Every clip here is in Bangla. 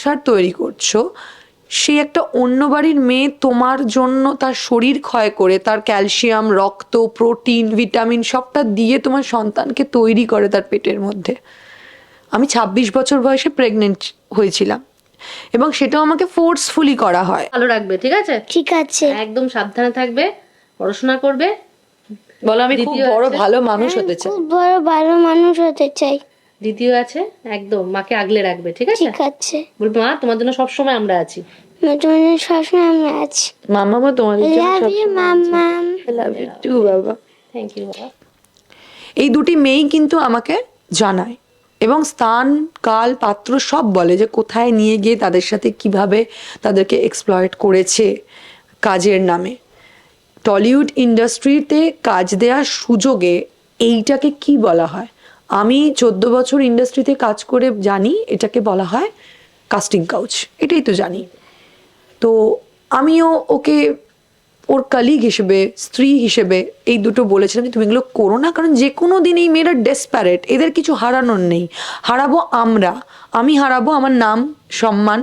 সার তৈরি করছ সে একটা অন্য বাড়ির মেয়ে তোমার জন্য তার শরীর ক্ষয় করে তার ক্যালসিয়াম রক্ত প্রোটিন ভিটামিন সবটা দিয়ে তোমার সন্তানকে তৈরি করে তার পেটের মধ্যে। আমি ছাব্বিশ বছর বয়সে প্রেগনেন্ট হয়েছিলাম এবং সেটাও আমাকে ফোর্সফুলি করা হয়। ভালো রাখবে ঠিক আছে? ঠিক আছে। একদম সাবধানে থাকবে পড়াশোনা করবে। বলো আমি খুব দ্বিতীয় বড় ভালো মানুষ হতে চাই। খুব বড় ভালো মানুষ হতে চাই। দ্বিতীয় আছে? একদম মাকে আগলে রাখবে ঠিক আছে? ঠিক আছে। বলবে মা তোমার জন্য সবসময় আমরা আছি। আমি তোমাদের সবসময় আমরা আছি। মামা মা তোমাদের জন্য লাভ সব you mamma love you too বাবা। থ্যাংক ইউ বাবা। এই দুটি মেয়েই কিন্তু আমাকে জানায় এবং স্থান কাল পাত্র সব বলে যে কোথায় নিয়ে গিয়ে তাদের সাথে কীভাবে তাদেরকে এক্সপ্লয়েট করেছে কাজের নামে। টলিউড ইন্ডাস্ট্রিতে কাজ দেওয়ার সুযোগে এইটাকে কি বলা হয়? আমি চোদ্দ বছর ইন্ডাস্ট্রিতে কাজ করে জানি, এটাকে বলা হয় কাস্টিং কাউচ এটাই তো জানি। তো আমিও ওকে ওর কালিগ হিসেবে, স্ত্রী হিসেবে এই দুটো বলেছিলাম যে, তুমি এগুলো করো না, কারণ যে কোনো দিন এই মেয়েরা ডেসপ্যারেট এদের কিছু হারানোর নেই। হারাবো আমরা। আমি হারাবো আমার নাম, সম্মান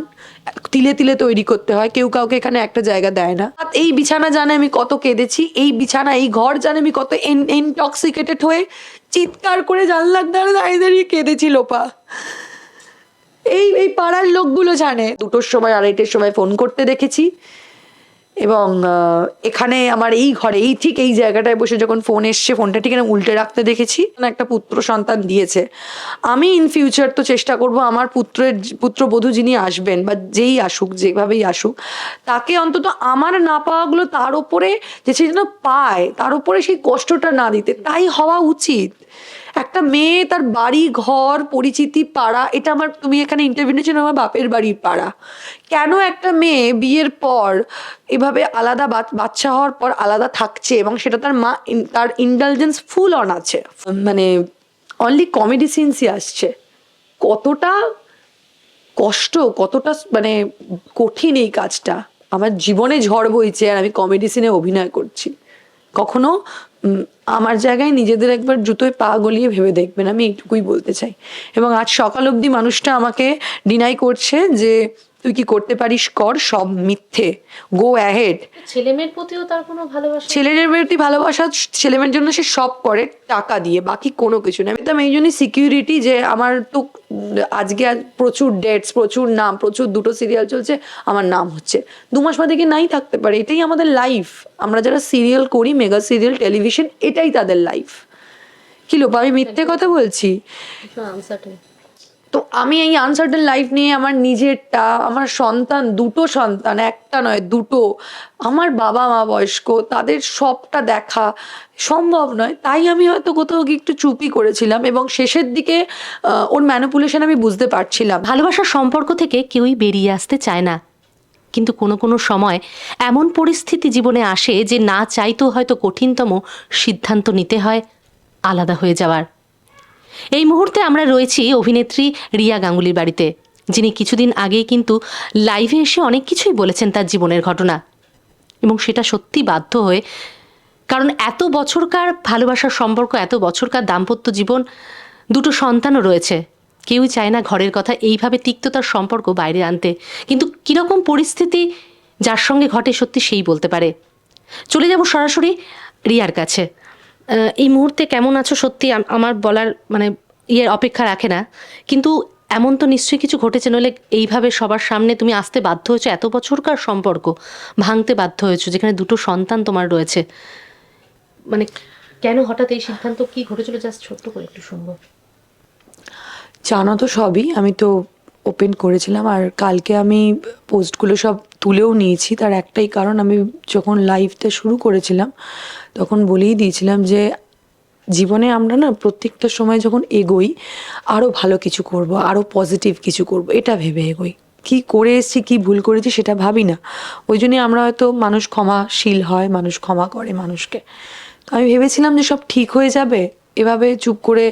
তিলে তিলে তৈরি করতে হয়, কেউ কাউকে এখানে একটা জায়গা দেয় না। এই বিছানা জানে আমি কত কেঁদেছি, এই বিছানা, এই ঘর জানে আমি কত ইনটক্সিকেটেড হয়ে চিৎকার করে জানলার দ্বারা দাঁড়িয়ে দাঁড়িয়ে কেঁদেছি লোপা। এই এই পাড়ার লোকগুলো জানে। দুটোর সময়, আড়াইটের সময় ফোন করতে দেখেছি। এবং এখানে আমার এই ঘরে, এই ঠিক এই জায়গাটায় বসে যখন ফোন এসছে ফোনটা ঠিক উল্টে রাখতে দেখেছি। একটা পুত্র সন্তান দিয়েছে। আমি ইন ফিউচার তো চেষ্টা করব আমার পুত্রের, পুত্রবধূ যিনি আসবেন, বা যেই আসুক, যেভাবেই আসুক, তাকে অন্তত আমার না পাওয়াগুলো তার উপরে যে সে যেন পায়, তার উপরে সেই কষ্টটা না দিতে, তাই হওয়া উচিত। একটা মেয়ে, তার বাড়ি, ঘর, পরিচিতি, পাড়া, এটা আমার, তুমি এখানে ইন্টারভিউ নিয়েছো আমার বাপের বাড়ির পাড়া। কেন একটা মেয়ে বিয়ের পর এভাবে আলাদা বাচ্চা হওয়ার পর আলাদা থাকছে এবং সেটা তার মা তার ইন্টেলিজেন্স ফুল অন আছে? মানে অনলি কমেডি সিনসই আসছে। কতটা কষ্ট, কতটা মানে কঠিন এই কাজটা। আমার জীবনে ঝড় বইছে আর আমি কমেডি সিনে অভিনয় করছি। কখনো আমার জায়গায় নিজেদের একবার জুতোয় পা গলিয়ে ভেবে দেখবেন, আমি এইটুকুই বলতে চাই। এবং আজ সকাল অবধি মানুষটা আমাকে ডিনাই করছে যে তুই কি করতে পারিস? কর সব মিথ্যে। গো অ্যাহেড ছেলে মেয়ের প্রতিও তার কোনো ভালোবাসা? ছেলেদের প্রতি ভালোবাসা ছেলেমেয়ের জন্য সে সব করে টাকা দিয়ে বাকি কোনো কিছু না আমি তো এই জন্যই সিকিউরিটি যে আমার তো আজকে আজ প্রচুর ডেটস প্রচুর নাম প্রচুর দুটো সিরিয়াল চলছে আমার নাম হচ্ছে। দু মাস বাদে কি নাই থাকতে পারে? এটাই আমাদের লাইফ আমরা যারা সিরিয়াল করি মেগা সিরিয়াল টেলিভিশন এটাই তাদের লাইফ কি লোপা আমি মিথ্যে কথা বলছি? তো আমি এই আনসার্টেন লাইফ নিয়ে আমার নিজেরটা, আমার সন্তান দুটো সন্তান, একটা নয়, দুটো, আমার বাবা মা বয়স্ক, তাদের সবটা দেখা সম্ভব নয়। তাই আমি হয়তো কোথাও গিয়ে একটু চুপি করেছিলাম এবং শেষের দিকে ওর ম্যানিপুলেশন আমি বুঝতে পারছিলাম। ভালোবাসার সম্পর্ক থেকে কেউই বেরিয়ে আসতে চায় না। কিন্তু কোনো কোনো সময় এমন পরিস্থিতি জীবনে আসে যে না চাইতেও হয়তো কঠিনতম সিদ্ধান্ত নিতে হয় আলাদা হয়ে যাওয়ার। এই মুহূর্তে আমরা রয়েছি অভিনেত্রী রিয়া গাঙ্গুলির বাড়িতে, যিনি কিছুদিন আগেই কিন্তু লাইভে এসে অনেক কিছুই বলেছেন তার জীবনের ঘটনা। এবং সেটা সত্যি বাধ্য হয়ে, কারণ এত বছরকার ভালোবাসার সম্পর্ক, এত বছরকার দাম্পত্য জীবন, দুটো সন্তানও রয়েছে। কেউই চায় না ঘরের কথা এইভাবে তিক্ততার সম্পর্ক বাইরে আনতে। কিন্তু কীরকম পরিস্থিতি যার সঙ্গে ঘটে সত্যি সেই বলতে পারে। চলে যাব সরাসরি রিয়ার কাছে। এই মুহূর্তে কেমন আছো সত্যি আমার বলার মানে ইয়ে অপেক্ষা রাখে না। কিন্তু এমন তো নিশ্চয়ই কিছু ঘটেছে, নইলে এইভাবে সবার সামনে তুমি আসতে বাধ্য হয়েছো, এত বছরকার সম্পর্ক ভাঙতে বাধ্য হয়েছো, যেখানে দুটো সন্তান তোমার রয়েছে। মানে কেন হঠাৎ এই সিদ্ধান্ত কি ঘটেছিল, জাস্ট ছোট্ট করে একটু শুনব। জানো তো সবই, আমি তো ওপেন করেছিলাম আর কালকে আমি পোস্টগুলো সব তুলেও নিয়েছি। তার একটাই কারণ, আমি যখন লাইভটা শুরু করেছিলাম, তখন বলেই দিয়েছিলাম যে, জীবনে আমরা না প্রত্যেকটা সময় যখন এগোই আরও ভালো কিছু করব আরও পজিটিভ কিছু করব, এটা ভেবে এগোই। কি করে এসেছি, কি ভুল করেছি সেটা ভাবি না। ওই জন্যই আমরা হয়তো মানুষ ক্ষমাশীল হয়, মানুষ ক্ষমা করে মানুষকে। তো আমি ভেবেছিলাম যে সব ঠিক হয়ে যাবে, এভাবে চুপ করে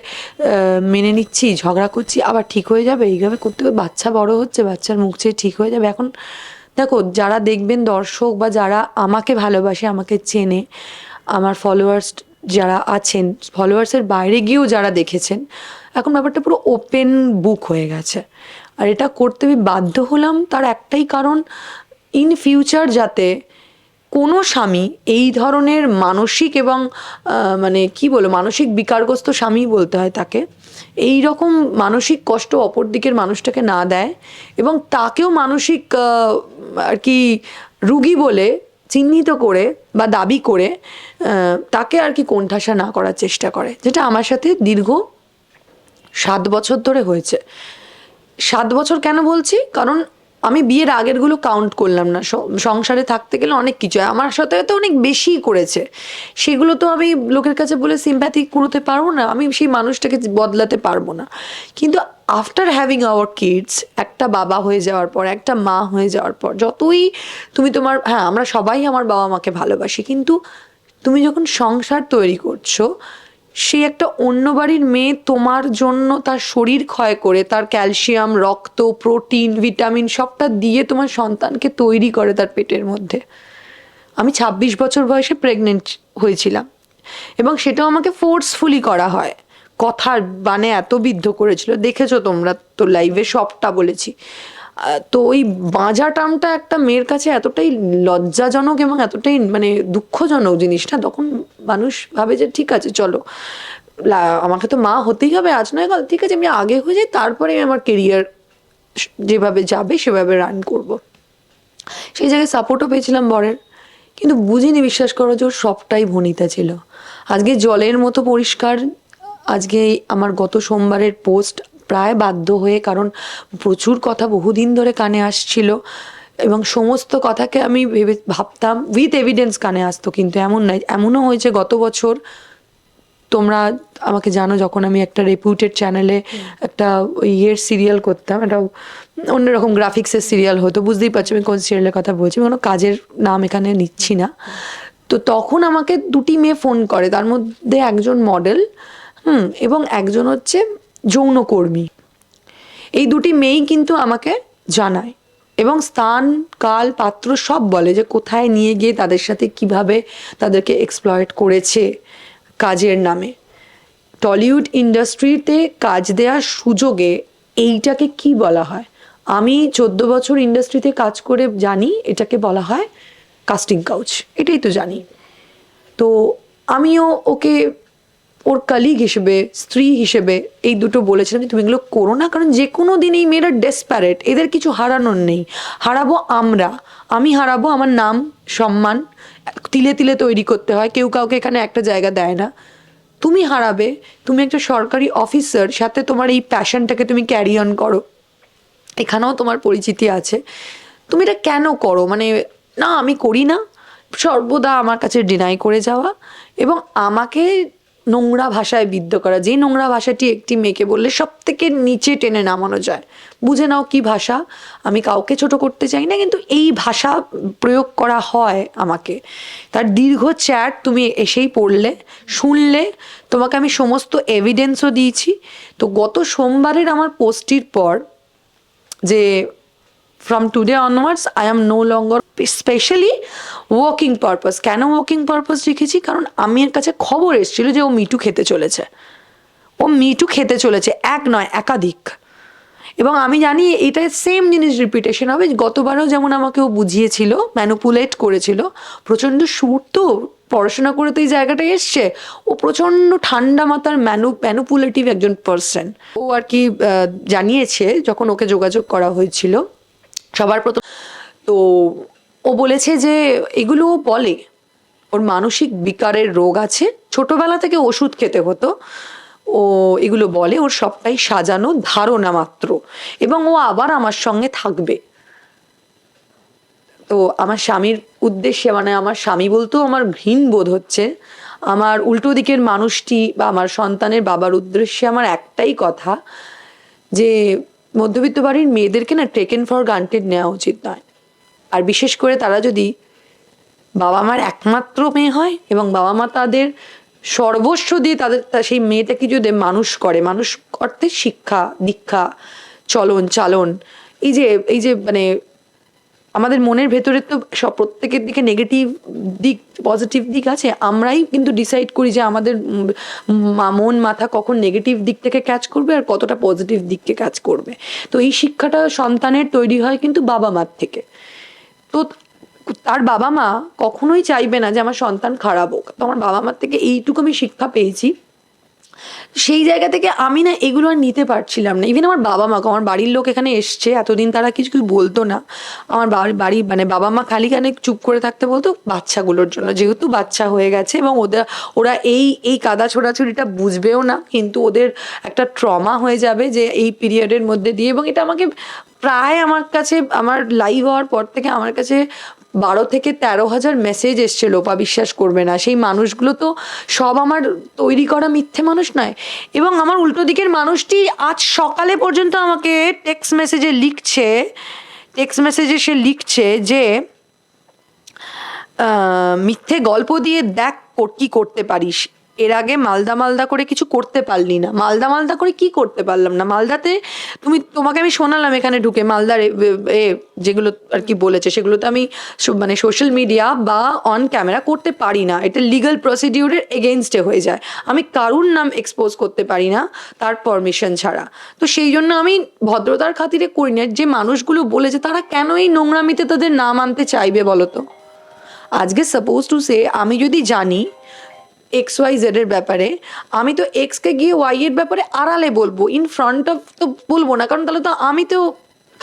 মেনে নিচ্ছি, ঝগড়া করছি, আবার ঠিক হয়ে যাবে, এইভাবে করতে বাচ্চা বড় হচ্ছে, বাচ্চার মুখ চেয়ে ঠিক হয়ে যাবে। এখন দেখো, যারা দেখবেন দর্শক বা যারা আমাকে ভালোবাসে, আমাকে চেনে, আমার ফলোয়ার্স যারা আছেন ফলোয়ার্সের বাইরে গিয়েও যারা দেখেছেন, এখন ব্যাপারটা পুরো ওপেন বুক হয়ে গেছে। আর এটা করতে আমি বাধ্য হলাম তার একটাই কারণ ইন ফিউচার যাতে কোনো স্বামী এই ধরনের মানসিক এবং মানে কি বলো মানসিক বিকারগ্রস্ত স্বামী বলতে হয় তাকে এই রকম মানসিক কষ্ট অপর দিকের মানুষটাকে না দেয় এবং তাকেও মানসিক আর কি রুগী বলে চিহ্নিত করে বা দাবি করে তাকে আর কি কোণঠাসা না করার চেষ্টা করে। যেটা আমার সাথে দীর্ঘ সাত বছর ধরে হয়েছে। সাত বছর কেন বলছি? কারণ আমি বিয়ের আগেরগুলো কাউন্ট করলাম না। সংসারে থাকতে গেলে অনেক কিছু হয়। আমার সাথে তো অনেক বেশি করেছে। সেগুলো তো আমি লোকের কাছে বলে সিম্প্যাথি করতে পারব না। আমি সেই মানুষটাকে বদলাতে পারব না। কিন্তু আফটার হ্যাভিং আওয়ার কিডস একটা বাবা হয়ে যাওয়ার পর, একটা মা হয়ে যাওয়ার পর, যতই তুমি তোমার হ্যাঁ আমরা সবাই আমার বাবা মাকে ভালোবাসি, কিন্তু তুমি যখন সংসার তৈরি করছ সে একটা অন্য বাড়ির মেয়ে তোমার জন্য তার শরীর ক্ষয় করে, তার ক্যালসিয়াম, রক্ত, প্রোটিন, ভিটামিন সবটা দিয়ে তোমার সন্তানকে তৈরি করে তার পেটের মধ্যে। আমি ২৬ বছর বয়সে প্রেগনেন্ট হয়েছিলাম এবং সেটাও আমাকে ফোর্সফুলি করা হয়। কথার বানে এত বিদ্ধ করেছিল, দেখেছ তোমরা তো লাইভে সবটা বলেছি। তো ওই বাঁজা টার্মটা একটা মেয়ের কাছে এতটাই লজ্জাজনক এবং এতটাই মানে দুঃখজনক জিনিসটা, তখন মানুষ ভাবে যে, ঠিক আছে, চলো। আমাকে তো মা হতেই হবে, আজ নয় কাল। ঠিক আছে, আমি আগে হয়ে যাই, তারপরে আমি আমার কেরিয়ার যেভাবে যাবে, সেভাবে রান করব। সেই জায়গায় সাপোর্টও পেয়েছিলাম বরের। কিন্তু বুঝিনি, বিশ্বাস করো যে, ওর সবটাই ভনিতা ছিল। আজকে জলের মতো পরিষ্কার, আজকে আমার গত সোমবারের পোস্ট প্রায় বাধ্য হয়ে, কারণ প্রচুর কথা বহুদিন ধরে কানে আসছিল এবং সমস্ত কথাকে আমি ভেবে ভাবতাম উইথ এভিডেন্স কানে আসতো, কিন্তু এমন নয় এমনও হয়েছে গত বছর, তোমরা আমাকে জানো, যখন আমি একটা রেপুটেড চ্যানেলে একটা ইয়ের সিরিয়াল করতাম, একটা অন্যরকম গ্রাফিক্সের সিরিয়াল হতো, বুঝতেই পারছ আমি কোন সিরিয়ালের কথা বলছি, কোনো কাজের নাম এখানে নিচ্ছি না। তো তখন আমাকে দুটি মেয়ে ফোন করে, তার মধ্যে একজন মডেল হুম, এবং একজন হচ্ছে যৌনকর্মী। এই দুটি মেয়েই কিন্তু আমাকে জানায় এবং স্থান, কাল, পাত্র সব বলে যে কোথায় নিয়ে গিয়ে তাদের সাথে কীভাবে তাদেরকে এক্সপ্লয়েট করেছে কাজের নামে। টলিউড ইন্ডাস্ট্রিতে কাজ দেওয়ার সুযোগে এইটাকে কি বলা হয়? আমি চোদ্দ বছর ইন্ডাস্ট্রিতে কাজ করে জানি এটাকে বলা হয় কাস্টিং কাউচ এটাই তো জানি। তো আমিও ওকে ওর কালিগ হিসেবে, স্ত্রী হিসেবে এই দুটো বলেছিলাম যে, তুমি এগুলো করো না, কারণ যে কোনো দিন এই মেয়েরা ডেসপ্যারেট এদের কিছু হারানোর নেই। হারাবো আমরা। আমি হারাবো, আমার নাম, সম্মান, তিলে তিলে তৈরি করতে হয়। কেউ কাউকে এখানে একটা জায়গা দেয় না। তুমি হারাবে। তুমি একটা সরকারি অফিসার সাথে তোমার এই প্যাশনটাকে তুমি ক্যারি অন করো। এখানেও তোমার পরিচিতি আছে। তুমি এটা কেন করো? মানে না, আমি করি না। সর্বদা আমার কাছে ডিনাই করে যাওয়া এবং আমাকে নোংরা ভাষায় বিদ্ধ করা। যে নোংরা ভাষাটি একটি মেয়েকে বললে সব থেকে নিচে টেনে নামানো যায়। বুঝে নাও কি ভাষা। আমি কাউকে ছোট করতে চাই না, কিন্তু এই ভাষা প্রয়োগ করা হয় আমাকে। তার দীর্ঘ চ্যাট তুমি এসেই পড়লে, শুনলে, তোমাকে আমি সমস্ত এভিডেন্সও দিয়েছি। তো গত সোমবারের আমার পোস্টটির পর যে from today onwards I am no longer specially working purpose কেন ওয়ার্কিং পারপাস রেখেছি? কারণ আমি এর কাছে খবর এসেছিল যে ও মিটু খেতে চলেছে। ও মিটু খেতে চলেছে, এক নয়, একাধিক। এবং আমি জানি এটা সেম জিনিস রিপিটেশন হবে। গতবারও যেমন আমাকে ও বুঝিয়েছিল ম্যানুপুলেট করেছিল, প্রচণ্ড সুর তো পড়াশোনা করে তো এই জায়গাটায় এসছে। ও প্রচণ্ড ঠান্ডা মাথার ম্যানু ম্যানুপুলেটিভ একজন পার্সন ও আর কি জানিয়েছে যখন ওকে যোগাযোগ করা হয়েছিল। সবার প্রথম। তো ও বলেছে যে এগুলো বলে, ওর মানসিক বিকারের রোগ আছে। ছোটবেলা থেকে ওষুধ খেতে হতো। ও এগুলো বলে, ওর সবটাই সাজানো ধারণা মাত্র। এবং ও আবার আমার সঙ্গে থাকবে। তো আমার স্বামীর উদ্দেশ্যে মানে আমার স্বামী বলতেও আমার ঘৃণ বোধ হচ্ছে, আমার উল্টো দিকের মানুষটি বা আমার সন্তানের বাবার উদ্দেশ্যে আমার একটাই কথা যে মধ্যবিত্ত বাড়ির মেয়েদেরকে না টেকেন ফর গ্রান্টেড নেওয়া উচিত নয়। আর বিশেষ করে তারা যদি বাবা মার একমাত্র মেয়ে হয় এবং বাবা মা তাদের সর্বস্ব দিয়ে তাদের সেই মেয়েটাকে যদি মানুষ করে, মানুষ করতে শিক্ষা, দীক্ষা, চলন, চালন, এই যে এই যে মানে আমাদের মনের ভেতরে তো সব প্রত্যেকের দিকে নেগেটিভ দিক পজিটিভ দিক আছে। আমরাই কিন্তু ডিসাইড করি যে আমাদের মন, মাথা কখন নেগেটিভ দিকটাকে ক্যাচ করবে আর কতটা পজিটিভ দিককে ক্যাচ করবে। তো এই শিক্ষাটা সন্তানের তৈরি হয় কিন্তু বাবা মার থেকে। তো তার বাবা মা কখনোই চাইবে না যে আমার সন্তান খারাপ হোক। তো আমার বাবা মার থেকে এইটুকু আমি শিক্ষা পেয়েছি। সেই জায়গা থেকে আমি না এগুলো আর নিতে পারছিলাম না। ইভেন আমার বাবা মাকে আমার বাড়ির লোক এখানে এসছে, এতদিন তারা কিছু কিছু বলতো না। আমার বাড়ি মানে বাবা মা খালি খানে চুপ করে থাকতে বলতো বাচ্চাগুলোর জন্য। যেহেতু বাচ্চা হয়ে গেছে এবং ওদের, ওরা এই এই কাদা ছোড়াছুড়িটা বুঝবেও না, কিন্তু ওদের একটা ট্রমা হয়ে যাবে যে এই পিরিয়ডের মধ্যে দিয়ে এবং এটা আমাকে প্রায় আমার কাছে, আমার লাইভ হওয়ার পর থেকে আমার কাছে বারো থেকে তেরো হাজার মেসেজ এসছে লোপা বিশ্বাস করবে না। সেই মানুষগুলো তো সব আমার তৈরি করা মিথ্যে মানুষ নয়। এবং আমার উল্টো দিকের মানুষটি আজ সকালে পর্যন্ত আমাকে টেক্সট মেসেজে লিখছে টেক্সট মেসেজে সে লিখছে যে মিথ্যে গল্প দিয়ে দেখ কী করতে পারিস। এর আগে মালদা মালদা করে কিছু করতে পারলি না। মালদা মালদা করে কি করতে পারলাম না? মালদাতে তুমি, তোমাকে আমি শোনালাম এখানে ঢুকে মালদার এ- যেগুলো আর কি বলেছে, সেগুলোতে আমি সো- মানে সোশ্যাল মিডিয়া বা অন ক্যামেরা করতে পারি না। এটা লিগাল প্রসিডিউরের এগেনস্টে হয়ে যায়। আমি কারুর নাম এক্সপোজ করতে পারি না তার পারমিশন ছাড়া। তো সেই জন্য আমি ভদ্রতার খাতিরে করি না। যে মানুষগুলো বলেছে, তারা কেন এই নোংরামিতে তাদের নাম আনতে চাইবে বলো তো? আজকে সাপোজ টু সে আমি যদি জানি এক্স ওয়াই জেড এর ব্যাপারে, আমি তো এক্সকে গিয়ে ওয়াই এর ব্যাপারে আড়ালে বলব ইন ফ্রন্ট অফ তো বলব না, কারণ তাহলে তো আমি তো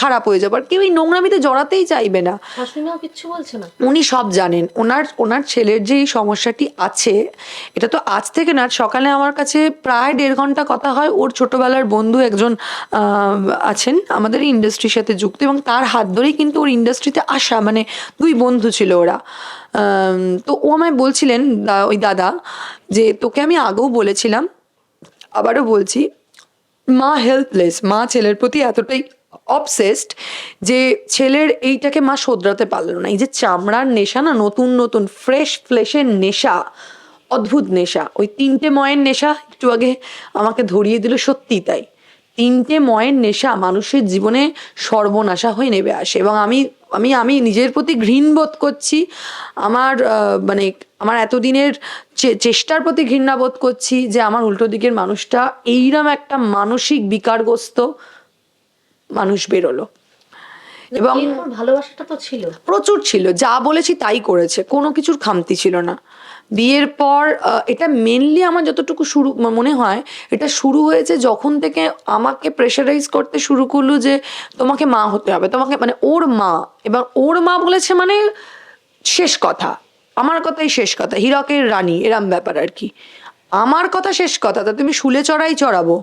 খারাপ হয়ে যাব। আর কেউ এই নোংরামিতে জড়াতেই চাইবে না। শাশুড়িমাও কিচ্ছু বলছে না। উনি সব জানেন। ওনার ওনার ছেলের যে এই সমস্যাটি আছে এটা তো আজ থেকে না সকালে আমার কাছে প্রায় দেড় ঘণ্টা কথা হয়। ওর ছোটবেলার বন্ধু একজন আছেন আমাদের ইন্ডাস্ট্রির সাথে যুক্ত এবং তার হাত ধরেই কিন্তু ওর ইন্ডাস্ট্রিতে আসা মানে দুই বন্ধু ছিল ওরা। তো ও আমায় বলছিলেন ওই দাদা যে তোকে আমি আগেও বলেছিলাম আবারও বলছি মা হেল্পলেস মা ছেলের প্রতি এতটাই অবসেসড যে ছেলের এইটাকে মা শোধরাতে পারল না। এই যে চামড়ার নেশা না, নতুন নতুন ফ্রেশ ফ্লেশের নেশা, অদ্ভুত নেশা। ওই তিনটে ময়ের নেশা একটু আগে আমাকে ধরিয়ে দিল সত্যি তাই। তিনটে ময়ের নেশা মানুষের জীবনে সর্বনাশা হয়ে নেবে আসে এবং আমি আমি আমি নিজের প্রতি ঘৃণ বোধ করছি, আমার মানে আমার এতদিনের চেষ্টার প্রতি ঘৃণা বোধ করছি যে আমার উল্টো দিকের মানুষটা এইরকম একটা মানসিক বিকারগ্রস্ত মানুষ বেরোলো। এবং ভালোবাসাটা তো ছিল। প্রচুর ছিল যা বলেছি তাই করেছে কোনো কিছুর খামতি ছিল না। বিয়ের পর এটা মেনলি আমার যতটুকু শুরু মনে হয় এটা শুরু হয়েছে যখন থেকে আমাকে প্রেশারাইজ করতে শুরু করল যে তোমাকে মা হতে হবে। তোমাকে মানে ওর মা এবার ওর মা বলেছে মানে শেষ কথা। আমার কথাই শেষ কথা। হীরকের রানী এরম ব্যাপার আর কি। আমার কথা শেষ কথা তা তুমি শুলে চড়াই চড়াবো।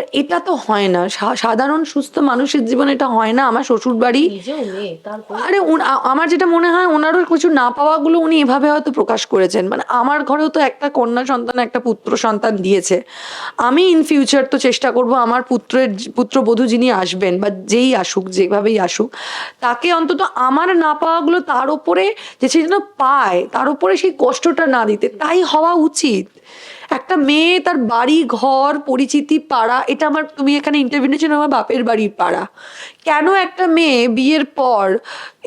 এবার এটা তো হয় না। সাধারণ সুস্থ মানুষের জীবনে এটা হয় না। আমার শ্বশুর বাড়ি আরে আমার যেটা মনে হয় ওনারও কিছু না পাওয়াগুলো উনি এভাবে হয়তো প্রকাশ করেছেন। মানে আমার ঘরেও তো একটা কন্যা সন্তান একটা পুত্র সন্তান দিয়েছে। আমি ইন ফিউচার তো চেষ্টা করব আমার পুত্রের পুত্রবধূ যিনি আসবেন বা যেই আসুক যেভাবেই আসুক তাকে অন্তত আমার না পাওয়াগুলো তার উপরে যে সে যেন পায় তার উপরে সেই কষ্টটা না দিতে তাই হওয়া উচিত। একটা মেয়ে তার বাড়ি, ঘর, পরিচিতি, পাড়া, এটা আমার, তুমি এখানে ইন্টারভিউ নিয়েছো আমার বাপের বাড়ির পাড়া। কেন একটা মেয়ে বিয়ের পর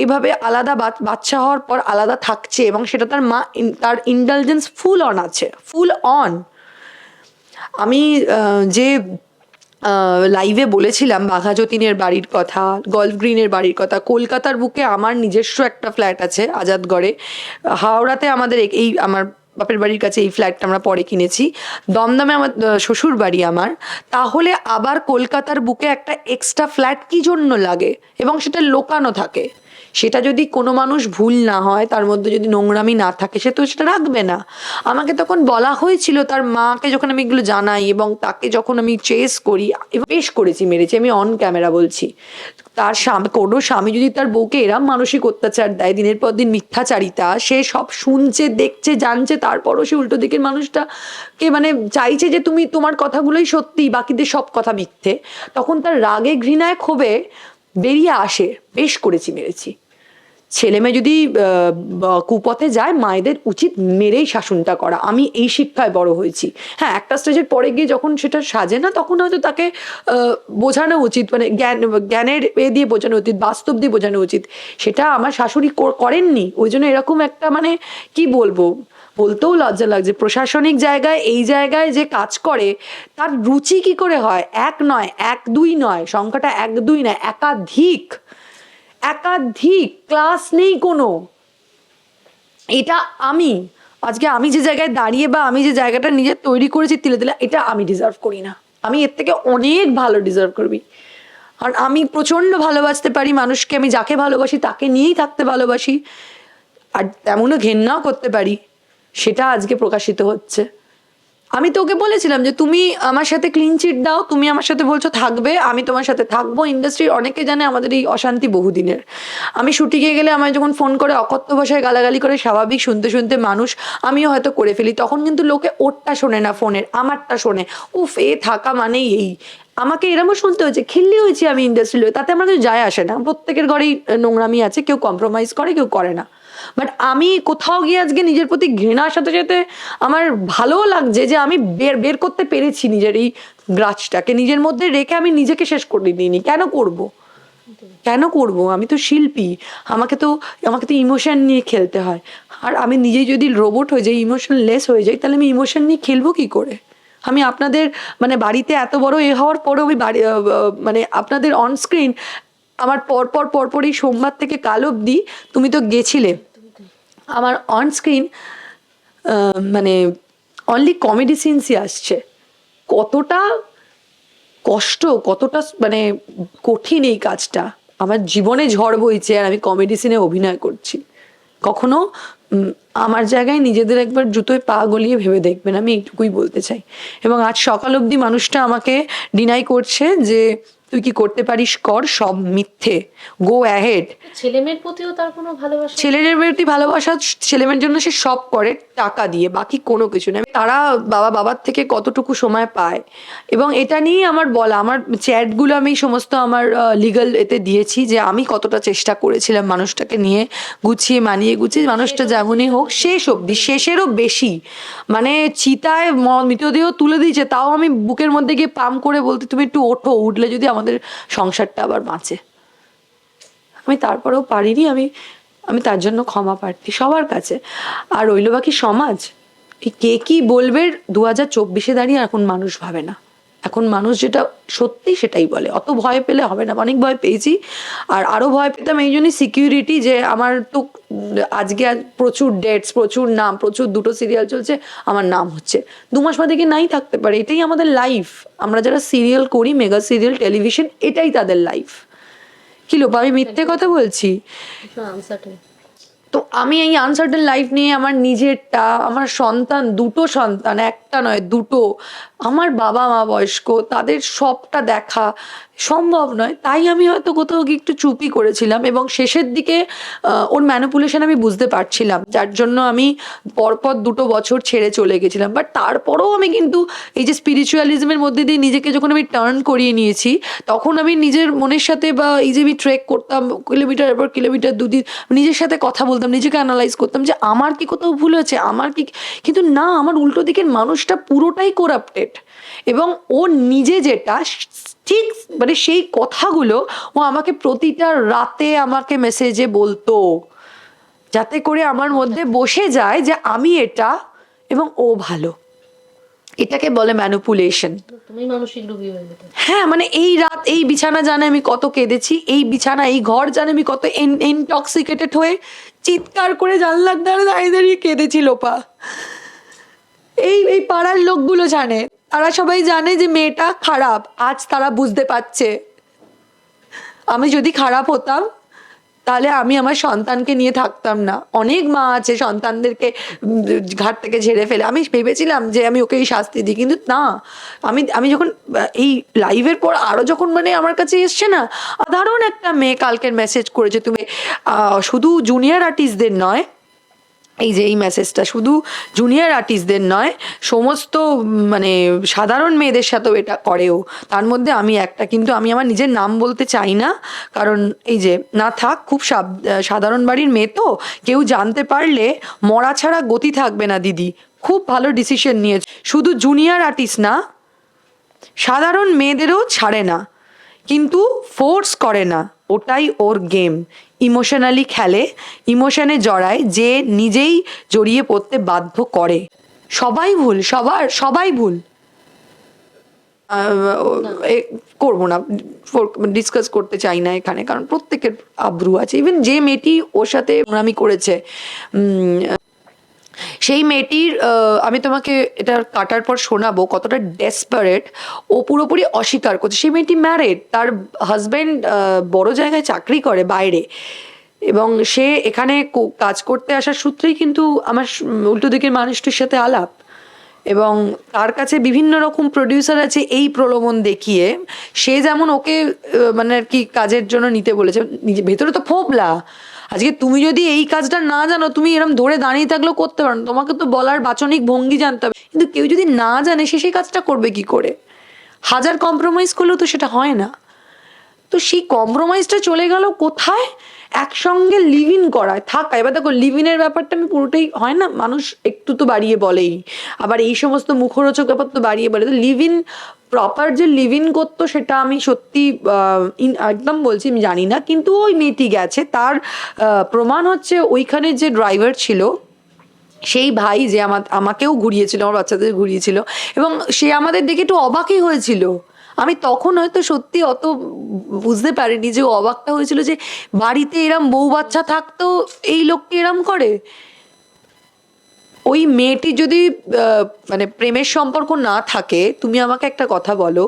এভাবে আলাদা বাচ্চা হওয়ার পর আলাদা থাকছে এবং সেটা তার মা তার ইন্টেলিজেন্স ফুল অন আছে ফুল অন আমি যে লাইভে বলেছিলাম, বাঘা যতীনের বাড়ির কথা গল্ফ গ্রিনের বাড়ির কথা, কলকাতার বুকে আমার নিজস্ব একটা ফ্ল্যাট আছে, আজাদগড়ে। হাওড়াতে আমাদের এই, আমার বাপের বাড়ির কাছে এই ফ্ল্যাটটা আমরা পরে কিনেছি। দমদমে আমার শ্বশুর বাড়ি আমার। তাহলে আবার কলকাতার বুকে একটা এক্সট্রা ফ্ল্যাট কি জন্য লাগে? এবং সেটা লোকানো থাকে। সেটা যদি কোনো মানুষ ভুল না হয়, তার মধ্যে যদি নোংরামি না থাকে, সে তো সেটা রাখবে না। আমাকে তখন বলা হয়েছিল তার মাকে যখন আমি এগুলো জানাই এবং তাকে যখন আমি চেস করি, বেশ করেছি, মেরেছি। আমি অন ক্যামেরা বলছি। তার স্বামী কোনো স্বামী যদি তার বউকে এরম মানসিক অত্যাচার দেয়, দিনের পর দিন মিথ্যাচারিতা, সে সব শুনছে, দেখছে, জানছে, তারপরও সে উল্টো দিকের মানুষটাকে মানে চাইছে যে তুমি তোমার কথাগুলোই সত্যি, বাকিদের সব কথা মিথ্যে। তখন তার রাগে ঘৃণায় ক্ষোভে বেরিয়ে আসে। বেশ করেছি, মেরেছি। ছেলে মেয়ে যদি কুপথে যায়, মায়েদের উচিত মেরেই শাসনটা করা। আমি এই শিক্ষায় বড় হয়েছি। হ্যাঁ একটা স্টেজের পরে গিয়ে যখন সেটা সাজে না, তখন হয়তো তাকে বোঝানো উচিত। মানে জ্ঞান, জ্ঞানের এ দিয়ে বোঝানো উচিত, বাস্তব দিয়ে বোঝানো উচিত। সেটা আমার শাশুড়ি কর- করেননি। ওই জন্য এরকম একটা মানে কি বলব? বলতেও লজ্জা লাগছে। প্রশাসনিক জায়গায়, এই জায়গায় যে কাজ করে, তার রুচি কি করে হয়? এক নয়, এক দুই নয়, সংখ্যাটা এক দুই নয় একাধিক। একাধিক ক্লাস নেই কোনো। এটা আমি, আজকে আমি যে জায়গায় দাঁড়িয়ে বা আমি যে জায়গাটা নিজে তৈরি করেছি তিলে তিলে, এটা আমি ডিজার্ভ করি না। আমি এর থেকে অনেক ভালো ডিজার্ভ করবি। আর আমি প্রচণ্ড ভালোবাসতে পারি মানুষকে, আমি যাকে ভালোবাসি তাকে নিয়েই থাকতে ভালোবাসি। আর তেমনও ঘেন্নাও করতে পারি, সেটা আজকে প্রকাশিত হচ্ছে। আমি তোকে বলেছিলাম যে তুমি আমার সাথে ক্লিন চিট দাও, তুমি আমার সাথে বলছো থাকবে, আমি তোমার সাথে থাকব। ইন্ডাস্ট্রির অনেকে জানে আমাদের এই অশান্তি বহুদিনের। আমি শুটিংয়ে গেলে আমায় যখন ফোন করে, অকথ্য ভাষায় গালাগালি করে, স্বাভাবিক শুনতে শুনতে মানুষ আমিও হয়তো করে ফেলি। তখন কিন্তু লোকে ওরটা শোনে না ফোনের আমারটা শোনে। উফ, এ থাকা মানেই এই। আমাকে এরমও শুনতে হয়েছে খিল্লি হয়েছি আমি ইন্ডাস্ট্রি তাতে আমার কিছু যায় আসে না। প্রত্যেকের ঘরেই নোংরামি আছে, কেউ কম্প্রোমাইজ করে, কেউ করে না। বাট আমি কোথাও গিয়ে আজকে নিজের প্রতি ঘৃণার সাথে সাথে আমার ভালোও লাগছে যে আমি বের বের করতে পেরেছি নিজের এই গ্রাচটাকে নিজের মধ্যে রেখে আমি নিজেকে শেষ করে দিইনি। কেন করব? কেন করব? আমি তো শিল্পী। আমাকে তো আমাকে তো ইমোশন নিয়ে খেলতে হয়। আর আমি নিজেই যদি রোবট হয়ে যাই ইমোশন লেস হয়ে যাই, তাহলে আমি ইমোশন নিয়ে খেলব কি করে? আমি আপনাদের মানে বাড়িতে এত বড় এ হওয়ার পরেও আমি বাড়ি মানে আপনাদের অনস্ক্রিন আমার পরপর পরপরই সোমবার থেকে কাল অবধি তুমি তো গেছিলে। আমার অনস্ক্রিন মানে অনলি কমেডি সিনসই আসছে। কতটা কষ্ট, কতটা মানে কঠিন এই কাজটা। আমার জীবনে ঝড় বইছে আর আমি কমেডি সিনে অভিনয় করছি। কখনো আমার জায়গায় নিজেদের একবার জুতোয় পা গলিয়ে ভেবে দেখবেন, আমি এইটুকুই বলতে চাই। এবং আজ সকাল অবধি মানুষটা আমাকে ডিনাই করছে যে তুই কি করতে পারিস? কর সব মিথ্যে। গো অ্যাহেড ছেলে মেয়ের প্রতিও তার কোনো ভালোবাসা? ছেলেদের প্রতি ভালোবাসা ছেলেমেয়ের জন্য সে সব করে টাকা দিয়ে বাকি কোনো কিছু না তারা বাবা বাবার থেকে কতটুকু সময় পায়? এবং এটা নিয়েই আমার বলা আমার চ্যাটগুলো আমি সমস্ত আমার লিগাল এতে দিয়েছি যে আমি কতটা চেষ্টা করেছিলাম মানুষটাকে নিয়ে গুছিয়ে মানিয়ে গুছিয়ে। মানুষটা যেমনই হোক শেষ অবধি শেষেরও বেশি। মানে চিতায় মৃতদেহ তুলে দিয়েছে তাও আমি বুকের মধ্যে গিয়ে পাম করে বলতে তুমি একটু ওঠো উঠলে যদি আমাদের সংসারটা আবার বাঁচে। আমি তারপরেও পারিনি, আমি আমি তার জন্য ক্ষমা প্রার্থী সবার কাছে। আর রইল বাকি সমাজ কে কি বলবে? দু হাজার চব্বিশে দাঁড়িয়ে এখন মানুষ ভাবে না। এখন মানুষ যেটা সত্যি সেটাই বলে। অত ভয় পেলে হবে না। অনেক ভয় পেয়েছি। আর আরও ভয় পেতাম এই জন্যই সিকিউরিটি যে আমার তো আজকে আজ প্রচুর ডেটস প্রচুর নাম প্রচুর দুটো সিরিয়াল চলছে আমার নাম হচ্ছে। দু মাস বাদে কি নাই থাকতে পারে? এটাই আমাদের লাইফ আমরা যারা সিরিয়াল করি মেগা সিরিয়াল টেলিভিশন এটাই তাদের লাইফ কি লোপ আমি মিথ্যে কথা বলছি? তো আমি এই আনসার্টেন লাইফ নিয়ে আমার নিজেরটা আমার সন্তান দুটো সন্তান একটা নয়, দুটো। আমার বাবা মা বয়স্ক, তাদের সবটা দেখা সম্ভব নয়। তাই আমি হয়তো কোথাও গিয়ে একটু চুপি করেছিলাম এবং শেষের দিকে ওর ম্যানুপুলেশন আমি বুঝতে পারছিলাম। যার জন্য আমি পরপর দুটো বছর ছেড়ে চলে গেছিলাম। বাট তারপরেও আমি কিন্তু এই যে স্পিরিচুয়ালিজমের মধ্যে দিয়ে নিজেকে যখন আমি টার্ন করিয়ে নিয়েছি, তখন আমি নিজের মনের সাথে বা এই যে আমি ট্রেক করতাম কিলোমিটার পর কিলোমিটার দুদিন, নিজের সাথে কথা বলতাম, নিজেকে অ্যানালাইজ করতাম যে আমার কি কোথাও ভুল হয়েছে, আমার কি, কিন্তু না, আমার উল্টো দিকের মানুষটা পুরোটাই করাপ্টেড এবং ও নিজে যেটা ঠিক মানে সেই কথাগুলো ও আমাকে প্রতিটা রাতে আমাকে মেসেজে বলতো। যাতে করে আমার মধ্যে বসে যায় যে আমি এটা এবং ও ভালো। এটাকে বলে ম্যানুপুলেশন তুমি মানসিক রোগী হয়ে হ্যাঁ মানে এই রাত এই বিছানা জানে আমি কত কেঁদেছি এই বিছানা এই ঘর জানে আমি কত ইনটক্সিকেটেড হয়ে চিৎকার করে জানলার দ্বারা দাঁড়িয়ে দাঁড়িয়ে কেঁদেছি লোপা। এই এই পাড়ার লোকগুলো জানে। তারা সবাই জানে যে মেয়েটা খারাপ। আজ তারা বুঝতে পারছে। আমি যদি খারাপ হতাম, তাহলে আমি আমার সন্তানকে নিয়ে থাকতাম না। অনেক মা আছে সন্তানদেরকে ঘাট থেকে ঝেড়ে ফেলে। আমি ভেবেছিলাম যে আমি ওকে এই শাস্তি দিই, কিন্তু না। আমি আমি যখন, এই লাইভের পর আরও যখন মানে আমার কাছে এসছে না সাধারণ একটা মেয়ে কালকের মেসেজ করেছে, তুমি শুধু জুনিয়র আর্টিস্টদের নয় এই যে এই মেসেজটা শুধু জুনিয়র আর্টিস্টদের নয়, সমস্ত মানে সাধারণ মেয়েদের সাথেও এটা করেও। তার মধ্যে আমি একটা, কিন্তু আমি আমার নিজের নাম বলতে চাই না, কারণ এই যে না থাক, খুব সাধারণ বাড়ির মেয়ে তো, কেউ জানতে পারলে মরা ছাড়া গতি থাকবে না দিদি। খুব ভালো ডিসিশন নিয়েছে, শুধু জুনিয়র আর্টিস্ট না, সাধারণ মেয়েদেরও ছাড়ে না, কিন্তু ফোর্স করে না। ওটাই ওর গেম ইমোশনালি খেলে ইমোশনে জড়ায়, যে নিজেই জড়িয়ে পড়তে বাধ্য করে। সবাই ভুল, সবার, সবাই ভুল। করব না। ডিসকাস করতে চাই না এখানে, কারণ প্রত্যেকের আব্রু আছে। ইভেন যে মেয়েটি ওর সাথে আমি করেছে সেই মেয়েটির আমি তোমাকে এটা কাটার পর শোনাবো কতটা ডেসপারেট ও পুরোপুরি অস্বীকার করছে। সেই মেয়েটি ম্যারেড তার হাজব্যান্ড বড় জায়গায় চাকরি করে বাইরে এবং সে এখানে কাজ করতে আসার সূত্রেই কিন্তু আমার উল্টো দিকের মানুষটির সাথে আলাপ এবং তার কাছে বিভিন্ন রকম প্রডিউসার আছে এই প্রলোভন দেখিয়ে সে যেমন ওকে মানে আর কি কাজের জন্য নিতে বলেছে ভেতরে তো ফোবলা আজকে তুমি যদি এই কাজটা না জানো, তুমি এরকম ধরে দাঁড়িয়ে থাকলেও করতে পারো না। তোমাকে তো বলার বাচনিক ভঙ্গি জানতে হবে। কিন্তু কেউ যদি না জানে, সে সেই কাজটা করবে কি করে? হাজার কম্প্রোমাইজ করলেও তো সেটা হয় না। তো সেই কম্প্রোমাইজটা চলে গেল কোথায়? একসঙ্গে লিভ ইন করায়, থাকা। এবার দেখো লিভ ইনের ব্যাপারটা আমি পুরোটাই, হয় না? মানুষ একটু তো বাড়িয়ে বলেই। আবার এই সমস্ত মুখরোচক ব্যাপার তো বাড়িয়ে বলে। তো লিভ ইন প্রপার যে লিভ ইন করতো সেটা আমি সত্যি একদম বলছি আমি জানি না, কিন্তু ওই মেয়েটি গেছে। তার প্রমাণ হচ্ছে ওইখানে যে ড্রাইভার ছিল, সেই ভাই যে আমার আমাকেও ঘুরিয়েছিল, আমার বাচ্চাদের ঘুরিয়েছিল, এবং সে আমাদের দেখে একটু অবাকই হয়েছিল। আমি তখন হয়তো সত্যি অত বুঝতে পারিনি যে অবাকটা হয়েছিল যে বাড়িতে এরম বউ বাচ্চা থাকতো, এই লোককে এরম করে। ওই মেয়েটি যদি মানে প্রেমের সম্পর্ক না থাকে, তুমি আমাকে একটা কথা বলো।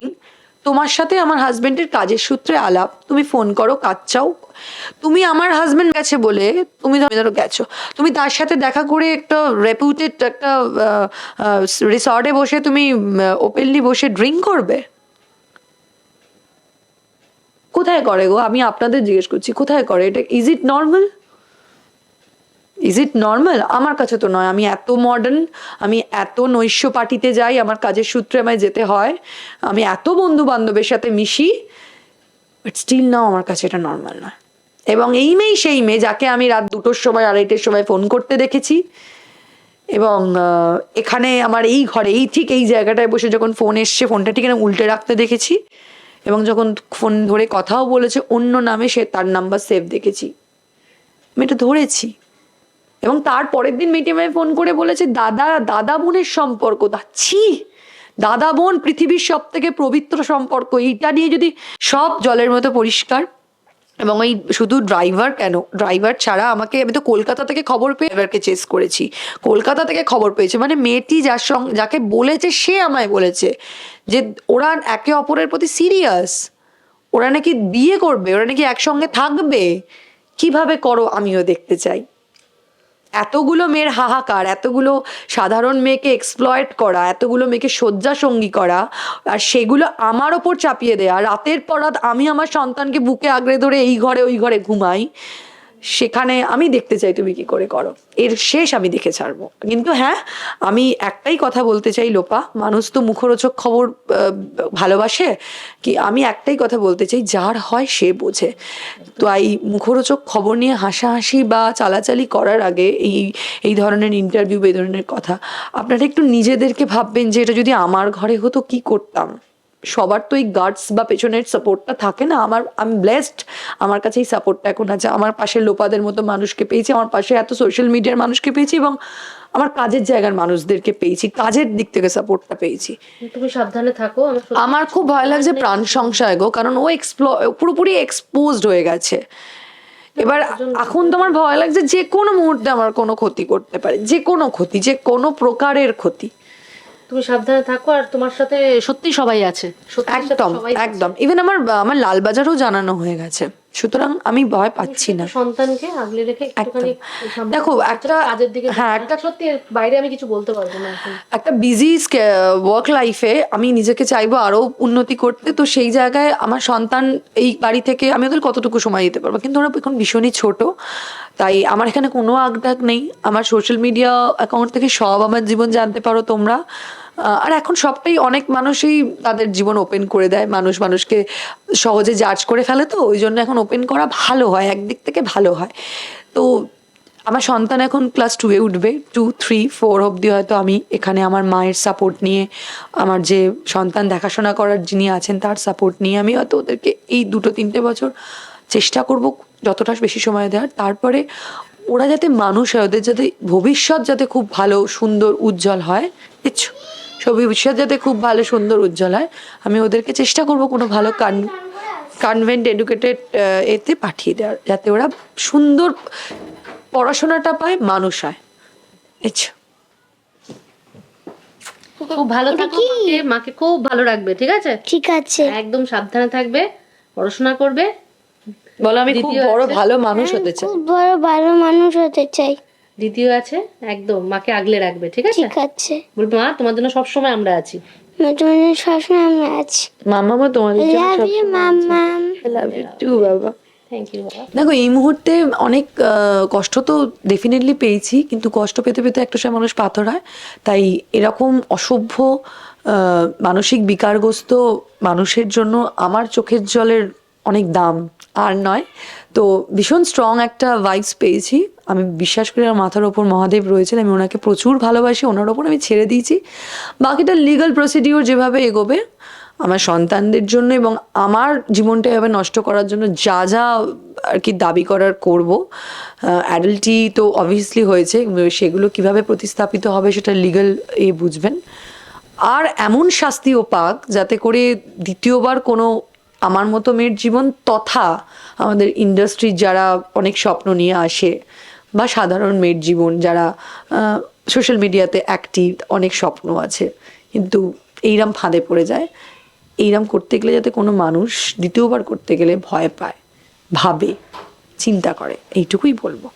তোমার সাথে আমার হাজবেন্ডের কাজের সূত্রে আলাপ। তুমি ফোন করো, কাজ চাও। তুমি আমার হাজবেন্ড গেছে বলে তুমি ধরো গেছো। তুমি তার সাথে দেখা করে একটা রেপুটেড একটা রিসর্টে বসে তুমি ওপেনলি বসে ড্রিঙ্ক করবে? কোথায় করে গো? আমি আপনাদের জিজ্ঞেস করছি, কোথায় করে? এটা is it normal is it normal আমার কাছে তো নয়। আমি এত মডার্ন আমি এত নৈশ পার্টিতে যাই, আমার কাজের সূত্রে আমায় যেতে হয়। আমি এত বন্ধু বান্ধবের সাথে মিশি বাট স্টিল নাও আমার কাছে এটা নর্মাল নয়। এবং এই মেয়েই সেই মেয়ে, যাকে আমি রাত দুটোর সময়, আড়াইটের সময় ফোন করতে দেখেছি। এবং এখানে আমার এই ঘরে, এই ঠিক এই জায়গাটায় বসে যখন ফোন এসছে ফোনটা ঠিক এরকম উল্টে রাখতে দেখেছি। এবং যখন ফোন ধরে কথাও বলেছে, অন্য নামে সে তার নাম্বার সেভ দেখেছি। আমি এটা ধরেছি। এবং তার পরের দিন মেয়েটি আমায় ফোন করে বলেছে, দাদা দাদা বোনের সম্পর্ক দাচ্ছি দাদা বোন পৃথিবীর সব থেকে পবিত্র সম্পর্ক। এইটা নিয়ে যদি সব জলের মতো পরিষ্কার এবং ওই শুধু ড্রাইভার কেন? ড্রাইভার ছাড়া আমাকে, আমি তো কলকাতা থেকে খবর পেয়ে ড্রাইভারকে চেস করেছি। কলকাতা থেকে খবর পেয়েছে। মানে মেয়েটি যার সঙ্গে যাকে বলেছে, সে আমায় বলেছে যে, ওরা একে অপরের প্রতি সিরিয়াস ওরা নাকি বিয়ে করবে? ওরা নাকি একসঙ্গে থাকবে? কীভাবে করো? আমিও দেখতে চাই। এতগুলো মেয়ের হাহাকার, এতগুলো সাধারণ মেয়েকে এক্সপ্লয়েট করা, এতগুলো মেয়েকে শয্যা সঙ্গী করা, আর সেগুলো আমার ওপর চাপিয়ে দেয়া। রাতের পর রাত আমি আমার সন্তানকে বুকে আগড়ে ধরে এই ঘরে ওই ঘরে ঘুমাই। সেখানে আমি দেখতে চাই তুমি কি করে করো। এর শেষ আমি দেখে ছাড়বো। কিন্তু হ্যাঁ আমি একটাই কথা বলতে চাই লোপা, মানুষ তো মুখরোচক খবর ভালোবাসে। কি আমি একটাই কথা বলতে চাই, যার হয় সে বোঝে। তো এই মুখরোচক খবর নিয়ে হাসাহাসি বা চালাচালি করার আগে এই এই ধরনের ইন্টারভিউ এই ধরনের কথা, আপনারা একটু নিজেদেরকে ভাববেন যে এটা যদি আমার ঘরে হতো, কি করতাম? সবার তো এই গার্ডস বা পেছনের সাপোর্টটা থাকে না। আমার আমি ব্লেসড আমার কাছে এই সাপোর্টটা এখন আছে। আমার পাশে লোপাদের মতো মানুষকে পেয়েছি আমার পাশে এত সোশ্যাল মিডিয়ার মানুষকে পেয়েছি এবং আমার কাজের জায়গার মানুষদেরকে পেয়েছি কাজের দিক থেকে সাপোর্টটা পেয়েছি। তুমি সাবধানে থাকো আমার খুব ভয় লাগছে প্রাণ সংশয় গো কারণ ও এক্সপ্লো পুরোপুরি এক্সপোজড হয়ে গেছে। এবার এখন তোমার ভয় লাগছে যে কোনো মুহূর্তে আমার কোনো ক্ষতি করতে পারে যে কোনো ক্ষতি যে কোনো প্রকারের ক্ষতি। তুমি সাবধানে থাকো আর তোমার সাথে সত্যি সবাই আছে। একদম একদম। ইভেন আমার আমার লালবাজারও জানানো হয়ে গেছে। সুতরাং আমি ভয় পাচ্ছি না। সন্তানকে আগলে রেখে একটুখানি দেখো, একটা- কাজের দিকে হ্যাঁ, একটা- সত্যি বাইরে আমি কিছু বলতে পারব না একটা বিজি ওয়ার্ক লাইফে আমি নিজেকে চাইব আরও উন্নতি করতে তো সেই জায়গায় আমার সন্তান এই বাড়ি থেকে আমি ওদের কতটুকু সময় দিতে পারব? কিন্তু ওরা এখন ভীষণই ছোট তাই আমার এখানে কোনো আগডাক নেই। আমার সোশ্যাল মিডিয়া অ্যাকাউন্ট থেকে সব আমার জীবন জানতে পারো তোমরা। আর এখন সবটাই অনেক মানুষই তাদের জীবন ওপেন করে দেয়। মানুষ মানুষকে সহজে জাজ করে ফেলে তো, ওই জন্য এখন ওপেন করা ভালো হয়, একদিক থেকে ভালো হয়। তো আমার সন্তান এখন ক্লাস টুয়ে উঠবে টু থ্রি ফোর অবধি হয়তো আমি এখানে আমার মায়ের সাপোর্ট নিয়ে, আমার যে সন্তান দেখাশোনা করার যিনি আছেন তার সাপোর্ট নিয়ে আমি হয়তো ওদেরকে এই দুটো, তিনটে বছর চেষ্টা করব যতটা বেশি সময় দেওয়ার। তারপরে ওরা যাতে মানুষ হয়, ওদের যাতে ভবিষ্যৎ যাতে খুব ভালো, সুন্দর, উজ্জ্বল হয় ইচ্ছু ভবিষ্যৎ যাতে খুব ভালো সুন্দর উজ্জ্বল হয়। আমি ওদেরকে চেষ্টা করব কোনো ভালো কান কনভেন্ট এডুকেটেড এতে পাঠিয়ে দেওয়ার যাতে ওরা সুন্দর পড়াশোনাটা পায় মানুষ হয়। ইচ্ছা খুব ভালো থাকো মাকে। খুব ভালো রাখবে ঠিক আছে? ঠিক আছে। একদম সাবধানে থাকবে পড়াশোনা করবে। বলো আমি খুব দ্বিতীয় বড় ভালো মানুষ হতে চাই। খুব বড় ভালো মানুষ হতে চাই। দ্বিতীয় আছে? একদম মাকে আগলে রাখবে ঠিক আছে? ঠিক আছে। বলবে মা তোমার জন্য সবসময় আমরা আছি। তোমার জন্য সবসময় আমি আছি। মামা তোমাদের জন্য লাভ সব you mamma love you too বাবা। বাবা। দেখো এই মুহূর্তে অনেক আহ, কষ্ট তো ডেফিনেটলি পেয়েছি কিন্তু কষ্ট পেতে পেতে একটা সময় মানুষ পাথর হয়। তাই এরকম অসভ্য আহ, মানসিক বিকারগ্রস্ত মানুষের জন্য আমার চোখের জলের অনেক দাম, আর নয়। তো ভীষণ স্ট্রং একটা ভাইবস পেয়েছি। আমি বিশ্বাস করি আমার মাথার ওপর মহাদেব রয়েছেন, আমি ওনাকে প্রচুর ভালোবাসি, ওনার ওপর আমি ছেড়ে দিয়েছি। বাকিটা লিগাল প্রসিডিওর যেভাবে এগোবে, আমার সন্তানদের জন্য এবং আমার জীবনটা এভাবে নষ্ট করার জন্য যা যা আর কি দাবি করার করব অ্যাডাল্টি তো অবভিয়াসলি হয়েছে, সেগুলো কীভাবে প্রতিস্থাপিত হবে সেটা লিগাল এ বুঝবেন। আর এমন শাস্তিও পাক যাতে করে দ্বিতীয়বার কোনো আমার মতো মেয়ের জীবন তথা আমাদের ইন্ডাস্ট্রির যারা অনেক স্বপ্ন নিয়ে আসে বা সাধারণ মেয়ের জীবন যারা সোশ্যাল মিডিয়াতে অ্যাক্টিভ অনেক স্বপ্ন আছে। কিন্তু এইরাম ফাঁদে পড়ে যায়। এইরাম করতে গেলে যাতে কোনো মানুষ দ্বিতীয়বার করতে গেলে ভয় পায়, ভাবে, চিন্তা করে, এইটুকুই বলব।